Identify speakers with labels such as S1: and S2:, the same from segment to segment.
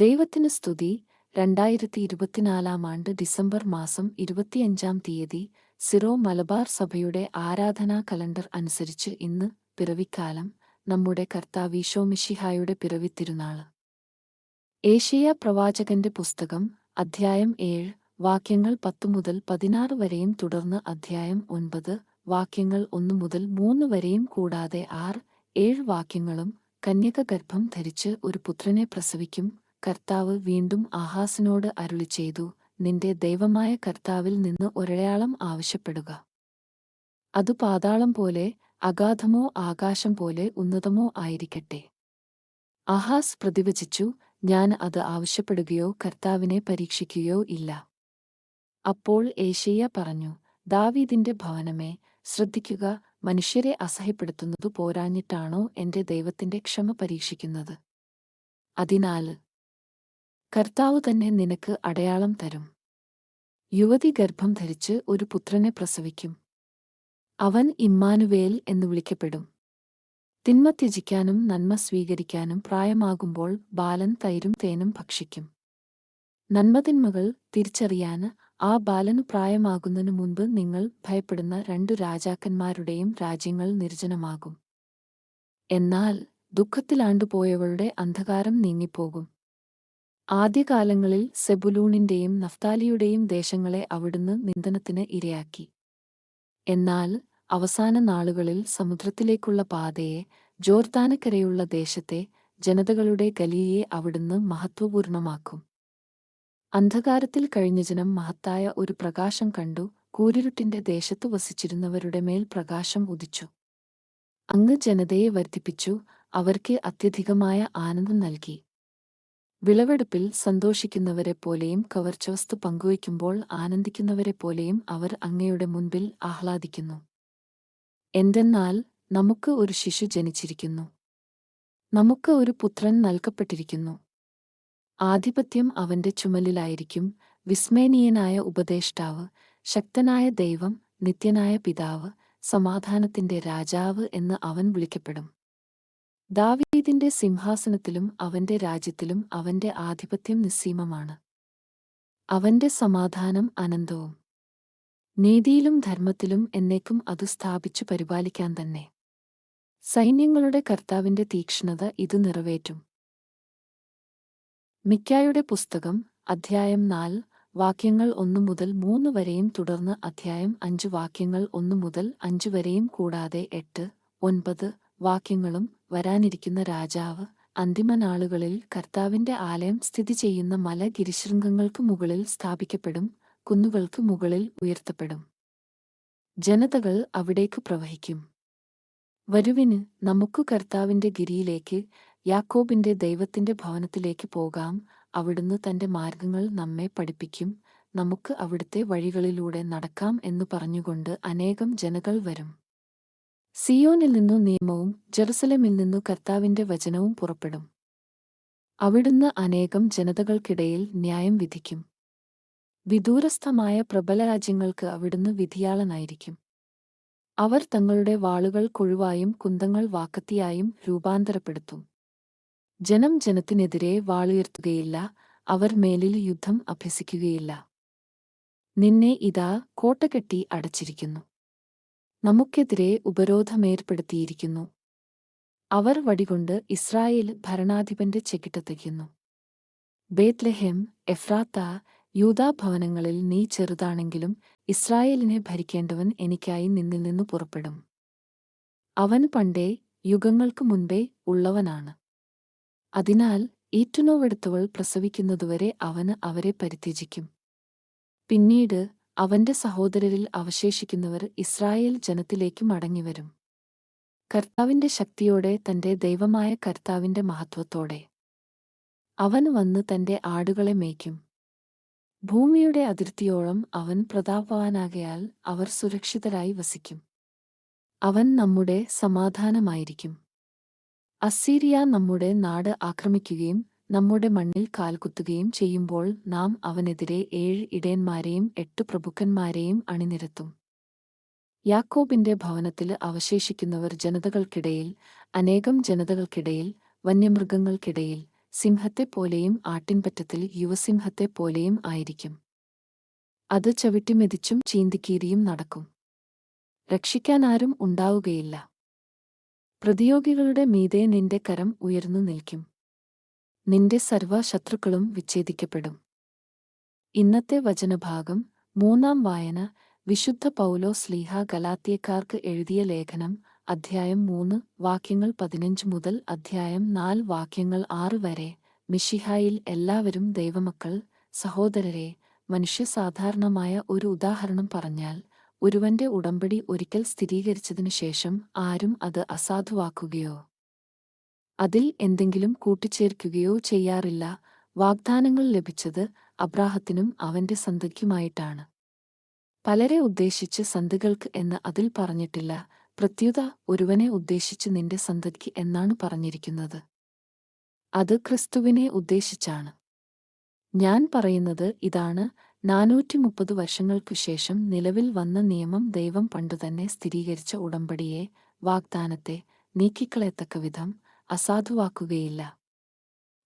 S1: ദൈവത്തിന് സ്തുതി. രണ്ടായിരത്തി ഇരുപത്തിനാലാം ആണ്ട് ഡിസംബർ മാസം ഇരുപത്തിയഞ്ചാം തീയതി സിറോ മലബാർ സഭയുടെ ആരാധനാ കലണ്ടർ അനുസരിച്ച് ഇന്ന് പിറവിക്കാലം നമ്മുടെ കർത്താവീശോമിഷിഹായുടെ പിറവിത്തിരുനാൾ ഏഷ്യ പ്രവാചകന്റെ പുസ്തകം അധ്യായം ഏഴ് വാക്യങ്ങൾ പത്തു മുതൽ പതിനാറ് വരെയും തുടർന്ന് അധ്യായം ഒൻപത് വാക്യങ്ങൾ ഒന്നു മുതൽ മൂന്ന് വരെയും കൂടാതെ ആറ് ഏഴ് വാക്യങ്ങളും കന്യക ഗർഭം ധരിച്ച് ഒരു പുത്രനെ പ്രസവിക്കും. കർത്താവ് വീണ്ടും ആഹാസിനോട് അരുളി ചെയ്തു നിന്റെ ദൈവമായ കർത്താവിൽ നിന്ന് ഒരടയാളം ആവശ്യപ്പെടുക. അതു പാതാളം പോലെ അഗാധമോ ആകാശം പോലെ ഉന്നതമോ ആയിരിക്കട്ടെ അഹാസ് പ്രതിവചിച്ചു ഞാൻ അത് ആവശ്യപ്പെടുകയോ കർത്താവിനെ പരീക്ഷിക്കുകയോ ഇല്ല. അപ്പോൾ ഏഷ്യ പറഞ്ഞു ദാവീദിന്റെ ഭവനമേ ശ്രദ്ധിക്കുക മനുഷ്യരെ അസഹ്യപ്പെടുത്തുന്നതു പോരാഞ്ഞിട്ടാണോ എന്റെ ദൈവത്തിന്റെ ക്ഷമ പരീക്ഷിക്കുന്നത് അതിനാൽ കർത്താവ് തന്നെ നിനക്ക് അടയാളം തരും. യുവതി ഗർഭം ധരിച്ച് ഒരു പുത്രനെ പ്രസവിക്കും. അവൻ ഇമ്മാനുവേൽ എന്ന് വിളിക്കപ്പെടും. തിന്മ ത്യജിക്കാനും നന്മ സ്വീകരിക്കാനും പ്രായമാകുമ്പോൾ ബാലൻ തൈരും തേനും ഭക്ഷിക്കും. നന്മതിന്മകൾ തിരിച്ചറിയാന് ആ ബാലനു പ്രായമാകുന്നതിനു മുൻപ് നിങ്ങൾ ഭയപ്പെടുന്ന രണ്ടു രാജാക്കന്മാരുടെയും രാജ്യങ്ങൾ നിർജനമാകും. എന്നാൽ ദുഃഖത്തിലാണ്ടുപോയവളുടെ അന്ധകാരം നീങ്ങിപ്പോകും. ആദ്യകാലങ്ങളിൽ സെബുലൂണിന്റെയും നഫ്താലിയുടെയും ദേശങ്ങളെ അവിടുന്ന് നിന്ദനത്തിന് ഇരയാക്കി. എന്നാൽ അവസാന നാളുകളിൽ സമുദ്രത്തിലേക്കുള്ള പാതയെ ജോർദാനക്കരയുള്ള ദേശത്തെ ജനതകളുടെ ഗലിയെ അവിടുന്ന് മഹത്വപൂർണമാക്കും. അന്ധകാരത്തിൽ കഴിഞ്ഞ ജനം മഹത്തായ ഒരു പ്രകാശം കണ്ടു കൂരിരുട്ടിന്റെ ദേശത്ത് വസിച്ചിരുന്നവരുടെ മേൽ പ്രകാശം ഉദിച്ചു. അങ്ങ് ജനതയെ വർദ്ധിപ്പിച്ചു അവർക്ക് അത്യധികമായ ആനന്ദം നൽകി. വിളവെടുപ്പിൽ സന്തോഷിക്കുന്നവരെപ്പോലെയും കവർച്ചവസ്തു പങ്കുവയ്ക്കുമ്പോൾ ആനന്ദിക്കുന്നവരെ ആനന്ദിക്കുന്നവരെപ്പോലെയും അവർ അങ്ങയുടെ മുൻപിൽ ആഹ്ലാദിക്കുന്നു. എന്തെന്നാൽ നമുക്ക് ഒരു ശിശു ജനിച്ചിരിക്കുന്നു. നമുക്ക് ഒരു പുത്രൻ നൽകപ്പെട്ടിരിക്കുന്നു. ആധിപത്യം അവന്റെ ചുമലിലായിരിക്കും. വിസ്മയനീയനായ ഉപദേഷ്ടാവ് ശക്തനായ ദൈവം നിത്യനായ പിതാവ് സമാധാനത്തിന്റെ രാജാവ് എന്ന് അവൻ വിളിക്കപ്പെടും. ദാവീദിന്റെ സിംഹാസനത്തിലും അവന്റെ രാജ്യത്തിലും അവന്റെ ആധിപത്യം നിസ്സീമമാണ്. അവന്റെ സമാധാനം അനന്തവും. നീതിയിലും ധർമ്മത്തിലും എന്നേക്കും അത് സ്ഥാപിച്ചു പരിപാലിക്കാൻ തന്നെ. സൈന്യങ്ങളുടെ കർത്താവിന്റെ തീക്ഷ്ണത ഇത് നിറവേറ്റും. മിക്കായുടെ പുസ്തകം അധ്യായം നാല് വാക്യങ്ങൾ ഒന്നു മുതൽ മൂന്ന് വരെയും തുടർന്ന് അധ്യായം അഞ്ച് വാക്യങ്ങൾ ഒന്നു മുതൽ അഞ്ച് വരെയും കൂടാതെ എട്ട് ഒൻപത് വാക്യങ്ങളും വരാനിരിക്കുന്ന രാജാവ് അന്തിമ നാളുകളിൽ കർത്താവിന്റെ ആലയം സ്ഥിതി ചെയ്യുന്ന മല ഗിരിശൃംഗങ്ങൾക്ക് മുകളിൽ സ്ഥാപിക്കപ്പെടും കുന്നുകൾക്ക് മുകളിൽ ഉയർത്തപ്പെടും. ജനതകൾ അവിടേക്ക് പ്രവഹിക്കും. വരുവിന് നമുക്ക് കർത്താവിന്റെ ഗിരിയിലേക്ക് യാക്കോബിന്റെ ദൈവത്തിന്റെ ഭവനത്തിലേക്ക് പോകാം. അവിടുന്ന് തന്റെ മാർഗങ്ങൾ നമ്മെ പഠിപ്പിക്കും. നമുക്ക് അവിടുത്തെ വഴികളിലൂടെ നടക്കാം എന്നു പറഞ്ഞുകൊണ്ട് അനേകം ജനകൾ വരും. സിയോനിൽ നിന്നു നിയമവും ജെറുസലമിൽ നിന്നു കർത്താവിന്റെ വചനവും പുറപ്പെടും. അവിടുന്ന് അനേകം ജനതകൾക്കിടയിൽ ന്യായം വിധിക്കും. വിദൂരസ്ഥമായ പ്രബല രാജ്യങ്ങൾക്ക് അവിടുന്ന് വിധിയാളനായിരിക്കും. അവർ തങ്ങളുടെ വാളുകൾ കൊഴുവായും കുന്തങ്ങൾ വാക്കത്തിയായും രൂപാന്തരപ്പെടുത്തും. ജനം ജനത്തിനെതിരെ വാളുയർത്തുകയില്ല അവർ മേലിൽ യുദ്ധം അഭ്യസിക്കുകയില്ല. നിന്നെ ഇതാ കോട്ടകെട്ടി അടച്ചിരിക്കുന്നു. നമുക്കെതിരെ ഉപരോധമേർപ്പെടുത്തിയിരിക്കുന്നു. അവർ വടികൊണ്ട് ഇസ്രായേൽ ഭരണാധിപന്റെ ചെകിട്ടത്തയ്ക്കുന്നു ബേത്ലഹെം എഫ്രാത്ത യൂതാഭവനങ്ങളിൽ നീ ചെറുതാണെങ്കിലും ഇസ്രായേലിനെ ഭരിക്കേണ്ടവൻ എനിക്കായി നിന്നിൽ നിന്നു പുറപ്പെടും. അവൻ പണ്ടേ യുഗങ്ങൾക്കു മുൻപേ ഉള്ളവനാണ്. അതിനാൽ ഈറ്റുനോവെടുത്തവൾ പ്രസവിക്കുന്നതുവരെ അവന് അവരെ പരിത്യജിക്കും. പിന്നീട് അവന്റെ സഹോദരരിൽ അവശേഷിക്കുന്നവർ ഇസ്രായേൽ ജനത്തിലേക്ക് മടങ്ങിവരും. കർത്താവിന്റെ ശക്തിയോടെ തന്റെ ദൈവമായ കർത്താവിന്റെ മഹത്വത്തോടെ. അവൻ വന്ന് തന്റെ ആടുകളെ മേയ്ക്കും. ഭൂമിയുടെ അതിർത്തിയോളം അവൻ പ്രതാപവാനാകയാൽ അവർ സുരക്ഷിതരായി വസിക്കും. അവൻ നമ്മുടെ സമാധാനമായിരിക്കും. അസീരിയ നമ്മുടെ നാട് ആക്രമിക്കുകയും നമ്മുടെ മണ്ണിൽ കാൽകുത്തുകയും ചെയ്യുമ്പോൾ നാം അവനെതിരെ ഏഴ് ഇടയന്മാരെയും എട്ട് പ്രഭുക്കന്മാരെയും അണിനിരത്തും. യാക്കോബിന്റെ ഭവനത്തിൽ അവശേഷിക്കുന്നവർ ജനതകൾക്കിടയിൽ അനേകം ജനതകൾക്കിടയിൽ വന്യമൃഗങ്ങൾക്കിടയിൽ സിംഹത്തെപ്പോലെയും ആട്ടിൻപറ്റത്തിൽ യുവസിംഹത്തെപ്പോലെയും ആയിരിക്കും. അത് ചവിട്ടിമെതിച്ചും ചീന്തിക്കീരിയും നടക്കും. രക്ഷിക്കാനാരും ഉണ്ടാവുകയില്ല. പ്രതിയോഗികളുടെ മീതെ നിന്റെ കരം ഉയർന്നു നിൽക്കും. നിന്റെ സർവ ശത്രുക്കളും വിച്ഛേദിക്കപ്പെടും. ഇന്നത്തെ വചനഭാഗം മൂന്നാം വായന വിശുദ്ധ പൗലോ സ്ലീഹ ഗലാത്തിയക്കാർക്ക് എഴുതിയ ലേഖനം അധ്യായം മൂന്ന് വാക്യങ്ങൾ പതിനഞ്ച് മുതൽ അധ്യായം നാല് വാക്യങ്ങൾ ആറ് വരെ. മിഷിഹായിൽ എല്ലാവരും ദൈവമക്കൾ സഹോദരരെ മനുഷ്യസാധാരണമായ ഒരു ഉദാഹരണം പറഞ്ഞാൽ ഒരുവന്റെ ഉടമ്പടി ഒരിക്കൽ സ്ഥിരീകരിച്ചതിനു ശേഷം ആരും അത് അസാധുവാക്കുകയോ അതിൽ എന്തെങ്കിലും കൂട്ടിച്ചേർക്കുകയോ ചെയ്യാറില്ല. വാഗ്ദാനങ്ങൾ ലഭിച്ചത് അബ്രാഹത്തിനും അവന്റെ സന്തതിക്കുമായിട്ടാണ്. പലരെ ഉദ്ദേശിച്ച് സന്ധികൾക്ക് എന്ന് അതിൽ പറഞ്ഞിട്ടില്ല. പ്രത്യുത ഒരുവനെ ഉദ്ദേശിച്ച് നിന്റെ സന്തതിക്ക് എന്നാണ് പറഞ്ഞിരിക്കുന്നത്. അത് ക്രിസ്തുവിനെ ഉദ്ദേശിച്ചാണ്. ഞാൻ പറയുന്നത് ഇതാണ്. നാനൂറ്റി മുപ്പത് വർഷങ്ങൾക്കു ശേഷം നിലവിൽ വന്ന നിയമം ദൈവം പണ്ടുതന്നെ സ്ഥിരീകരിച്ച ഉടമ്പടിയെ വാഗ്ദാനത്തെ നീക്കിക്കളയത്തക്കവിധം അസാധുവാക്കുകയില്ല.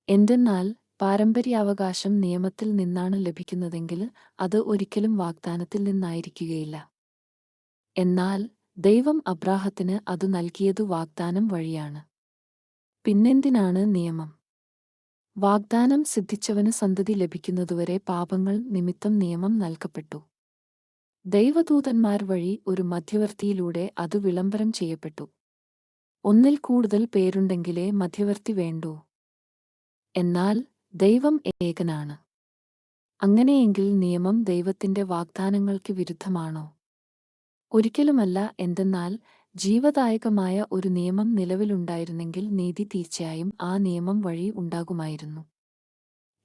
S1: എന്തെന്നാൽ പാരമ്പര്യാവകാശം നിയമത്തിൽ നിന്നാണ് ലഭിക്കുന്നതെങ്കിൽ അത് ഒരിക്കലും വാഗ്ദാനത്തിൽ നിന്നായിരിക്കുകയില്ല. എന്നാൽ ദൈവം അബ്രാഹത്തിന് അത് നൽകിയതു വാഗ്ദാനം വഴിയാണ്. പിന്നെന്തിനാണ് നിയമം? വാഗ്ദാനം സിദ്ധിച്ചവന് സന്തതി ലഭിക്കുന്നതുവരെ പാപങ്ങൾ നിമിത്തം നിയമം നൽകപ്പെട്ടു. ദൈവദൂതന്മാർ വഴി ഒരു മധ്യവർത്തിയിലൂടെ അത് വിളംബരം ചെയ്യപ്പെട്ടു. ഒന്നിൽ കൂടുതൽ പേരുണ്ടെങ്കിലേ മധ്യവർത്തി വേണ്ടൂ. എന്നാൽ ദൈവം ഏകനാണ്. അങ്ങനെയെങ്കിൽ നിയമം ദൈവത്തിന്റെ വാഗ്ദാനങ്ങൾക്ക് വിരുദ്ധമാണോ? ഒരിക്കലുമല്ല എന്തെന്നാൽ ജീവദായകമായ ഒരു നിയമം നിലവിലുണ്ടായിരുന്നെങ്കിൽ നീതി തീർച്ചയായും ആ നിയമം വഴി ഉണ്ടാകുമായിരുന്നു.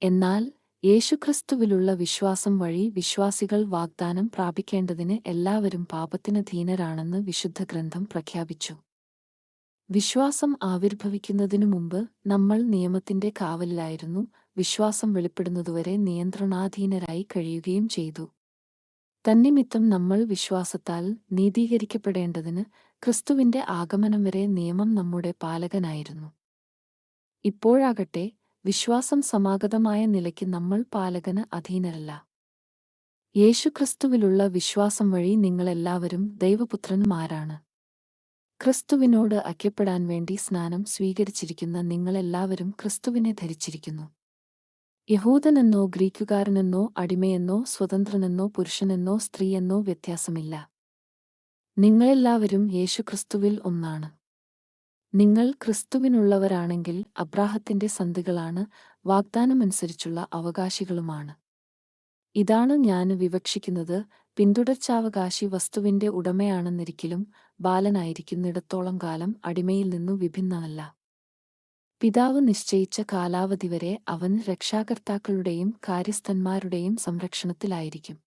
S1: എന്നാൽ യേശുക്രിസ്തുവിലുള്ള വിശ്വാസം വഴി വിശ്വാസികൾ വാഗ്ദാനം പ്രാപിക്കേണ്ടതിന് എല്ലാവരും പാപത്തിന് ധീനരാണെന്ന് വിശുദ്ധ ഗ്രന്ഥം പ്രഖ്യാപിച്ചു. വിശ്വാസം ആവിർഭവിക്കുന്നതിനു മുമ്പ് നമ്മൾ നിയമത്തിന്റെ കാവലിലായിരുന്നു. വിശ്വാസം വെളിപ്പെടുന്നതുവരെ നിയന്ത്രണാധീനരായി കഴിയുകയും ചെയ്തു. തന്നിമിത്തം നമ്മൾ വിശ്വാസത്താൽ നീതീകരിക്കപ്പെടേണ്ടതിന് ക്രിസ്തുവിന്റെ ആഗമനം വരെ നിയമം നമ്മുടെ പാലകനായിരുന്നു. ഇപ്പോഴാകട്ടെ വിശ്വാസം സമാഗതമായ നിലയ്ക്ക് നമ്മൾ പാലകന് അധീനരല്ല. യേശുക്രിസ്തുവിലുള്ള വിശ്വാസം വഴി നിങ്ങളെല്ലാവരും ദൈവപുത്രന്മാരാണ്. ക്രിസ്തുവിനോട് ഐക്യപ്പെടാൻ വേണ്ടി സ്നാനം സ്വീകരിച്ചിരിക്കുന്ന നിങ്ങളെല്ലാവരും ക്രിസ്തുവിനെ ധരിച്ചിരിക്കുന്നു. യഹൂദനെന്നോ ഗ്രീക്കുകാരനെന്നോ അടിമയെന്നോ സ്വതന്ത്രനെന്നോ പുരുഷനെന്നോ സ്ത്രീയെന്നോ വ്യത്യാസമില്ല. നിങ്ങളെല്ലാവരും യേശുക്രിസ്തുവിൽ ഒന്നാണ്. നിങ്ങൾ ക്രിസ്തുവിനുള്ളവരാണെങ്കിൽ അബ്രാഹത്തിന്റെ സന്ധികളാണ് വാഗ്ദാനമനുസരിച്ചുള്ള അവകാശികളുമാണ്. ഇതാണ് ഞാൻ വിവക്ഷിക്കുന്നത് പിന്തുടർച്ചാവകാശി വസ്തുവിന്റെ ഉടമയാണെന്നിരിക്കലും ബാലനായിരിക്കുന്നിടത്തോളം കാലം അടിമയിൽ നിന്നു വിഭിന്നമല്ല. പിതാവ് നിശ്ചയിച്ച കാലാവധി വരെ അവൻ രക്ഷാകർത്താക്കളുടെയും കാര്യസ്ഥന്മാരുടെയും സംരക്ഷണത്തിലായിരിക്കും.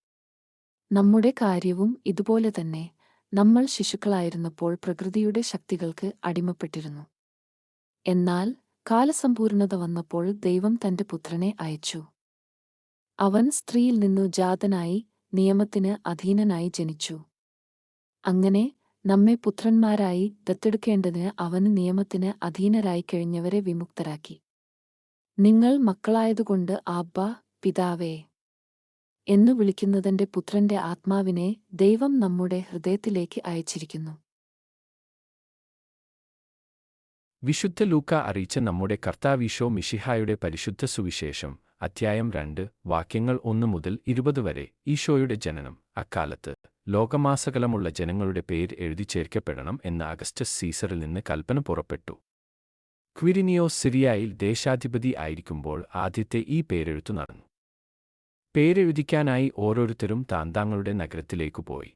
S1: നമ്മുടെ കാര്യവും ഇതുപോലെ തന്നെ നമ്മൾ ശിശുക്കളായിരുന്നപ്പോൾ പ്രകൃതിയുടെ ശക്തികൾക്ക് അടിമപ്പെട്ടിരുന്നു. എന്നാൽ കാലസമ്പൂർണത വന്നപ്പോൾ ദൈവം തന്റെ പുത്രനെ അയച്ചു. അവൻ സ്ത്രീയിൽ നിന്നു ജാതനായി നിയമത്തിന് അധീനനായി ജനിച്ചു. അങ്ങനെ നമ്മെ പുത്രന്മാരായി ദത്തെടുക്കേണ്ടതിന് അവന് നിയമത്തിന് അധീനരായി കഴിഞ്ഞവരെ വിമുക്തരാക്കി. നിങ്ങൾ മക്കളായതുകൊണ്ട് ആബ്ബ പിതാവേ എന്നു വിളിക്കുന്നതിന്റെ പുത്രന്റെ ആത്മാവിനെ ദൈവം നമ്മുടെ ഹൃദയത്തിലേക്ക് അയച്ചിരിക്കുന്നു.
S2: വിശുദ്ധ ലൂക്ക അറിയിച്ച നമ്മുടെ കർത്താവീശോ മിഷിഹായുടെ പരിശുദ്ധ സുവിശേഷം. അധ്യായം രണ്ട് വാക്യങ്ങൾ ഒന്ന് മുതൽ ഇരുപത് വരെ. ഈശോയുടെ ജനനം. അക്കാലത്ത് ലോകമാസകലമുള്ള ജനങ്ങളുടെ പേര് എഴുതി ചേർക്കപ്പെടണം എന്ന് അഗസ്റ്റസ് സീസറിൽ നിന്ന് കൽപ്പന പുറപ്പെട്ടു. ക്വിരിനിയോ സിറിയായിൽ ദേശാധിപതി ആയിരിക്കുമ്പോൾ ആദ്യത്തെ ഈ പേരെഴുത്തു നടന്നു. പേരെഴുതിക്കാനായി ഓരോരുത്തരും താന്താങ്ങളുടെ നഗരത്തിലേക്കു പോയി.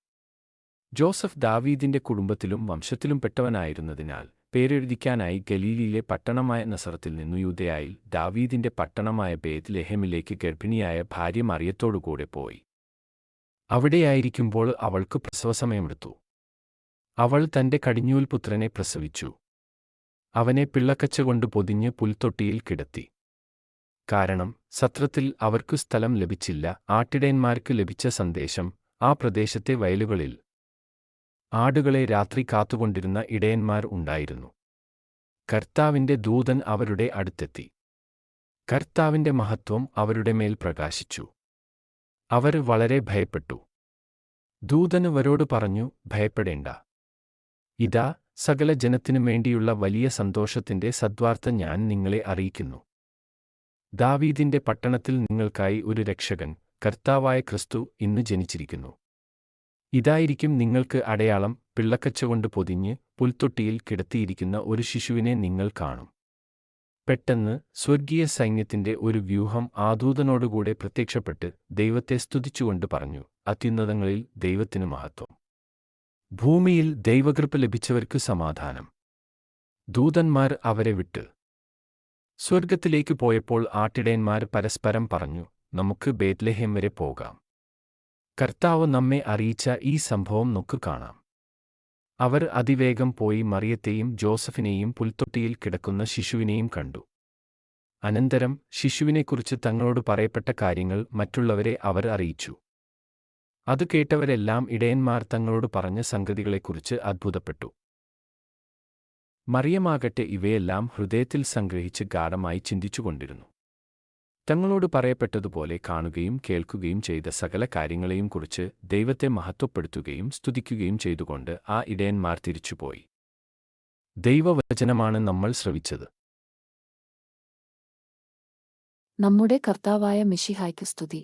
S2: ജോസഫ് ദാവീദിന്റെ കുടുംബത്തിലും വംശത്തിലും പെട്ടവനായിരുന്നതിനാൽ പേരെഴുതിക്കാനായി ഗലീലിയിലെ പട്ടണമായ നസറത്തിൽ നിന്നു യൂതയായി ദാവീദിന്റെ പട്ടണമായ ബേത് ലെഹമിലേക്ക് ഗർഭിണിയായ ഭാര്യ മറിയത്തോടുകൂടെ പോയി. അവിടെയായിരിക്കുമ്പോൾ അവൾക്ക് പ്രസവസമയമെടുത്തു അവൾ തന്റെ കടിഞ്ഞൂൽ പുത്രനെ പ്രസവിച്ചു. അവനെ പിള്ളക്കച്ച കൊണ്ട് പൊതിഞ്ഞ് പുൽത്തൊട്ടിയിൽ കിടത്തി. കാരണം സത്രത്തിൽ അവർക്കു സ്ഥലം ലഭിച്ചില്ല ആട്ടിടയന്മാർക്ക് ലഭിച്ച സന്ദേശം ആ പ്രദേശത്തെ വയലുകളിൽ ആടുകളെ രാത്രി കാത്തുകൊണ്ടിരുന്ന ഇടയന്മാർ ഉണ്ടായിരുന്നു. കർത്താവിന്റെ ദൂതൻ അവരുടെ അടുത്തെത്തി. കർത്താവിന്റെ മഹത്വം അവരുടെ മേൽ പ്രകാശിച്ചു. അവർ വളരെ ഭയപ്പെട്ടു. ദൂതന് വരോട് പറഞ്ഞു ഭയപ്പെടേണ്ട. ഇതാ സകല ജനത്തിനു വേണ്ടിയുള്ള വലിയ സന്തോഷത്തിന്റെ സദ്വാർത്ത ഞാൻ നിങ്ങളെ അറിയിക്കുന്നു. ദാവീദിന്റെ പട്ടണത്തിൽ നിങ്ങൾക്കായി ഒരു രക്ഷകൻ കർത്താവായ ക്രിസ്തു ഇന്ന് ജനിച്ചിരിക്കുന്നു. ഇതായിരിക്കും നിങ്ങൾക്ക് അടയാളം പിള്ളക്കച്ചുകൊണ്ട് പൊതിഞ്ഞ് പുൽത്തൊട്ടിയിൽ കിടത്തിയിരിക്കുന്ന ഒരു ശിശുവിനെ നിങ്ങൾ കാണും. പെട്ടെന്ന് സ്വർഗീയ സൈന്യത്തിന്റെ ഒരു വ്യൂഹം ആദൂതനോടുകൂടെ പ്രത്യക്ഷപ്പെട്ട് ദൈവത്തെ സ്തുതിച്ചുകൊണ്ട് പറഞ്ഞു അത്യുന്നതങ്ങളിൽ ദൈവത്തിന് മഹത്വം. ഭൂമിയിൽ ദൈവകൃപ ലഭിച്ചവർക്ക് സമാധാനം. ദൂതന്മാർ അവരെ വിട്ട്. സ്വർഗത്തിലേക്ക് പോയപ്പോൾ ആട്ടിടയന്മാർ പരസ്പരം പറഞ്ഞു നമുക്ക് ബേത്ലഹേം വരെ പോകാം. കർത്താവ് നമ്മെ അറിയിച്ച ഈ സംഭവം നമുക്ക് കാണാം. അവർ അതിവേഗം പോയി മറിയത്തെയും ജോസഫിനെയും പുൽത്തൊട്ടിയിൽ കിടക്കുന്ന ശിശുവിനെയും കണ്ടു. അനന്തരം ശിശുവിനെക്കുറിച്ച് തങ്ങളോട് പറയപ്പെട്ട കാര്യങ്ങൾ മറ്റുള്ളവരെ അവർ അറിയിച്ചു. അത് കേട്ടവരെല്ലാം ഇടയന്മാർ തങ്ങളോട് പറഞ്ഞ സംഗതികളെക്കുറിച്ച് അത്ഭുതപ്പെട്ടു. മറിയമാകട്ടെ ഇവയെല്ലാം ഹൃദയത്തിൽ സംഗ്രഹിച്ച് ഗാഢമായി ചിന്തിച്ചുകൊണ്ടിരുന്നു. തങ്ങളോട് പറയപ്പെട്ടതുപോലെ കാണുകയും കേൾക്കുകയും ചെയ്ത സകല കാര്യങ്ങളെയും കുറിച്ച് ദൈവത്തെ മഹത്വപ്പെടുത്തുകയും സ്തുതിക്കുകയും ചെയ്തുകൊണ്ട് ആ ഇടയന്മാർ തിരിച്ചുപോയി. ദൈവവചനമാണ് നമ്മൾ ശ്രവിച്ചത്.
S1: നമ്മുടെ കർത്താവായ മിഷിഹായ്ക്ക് സ്തുതി.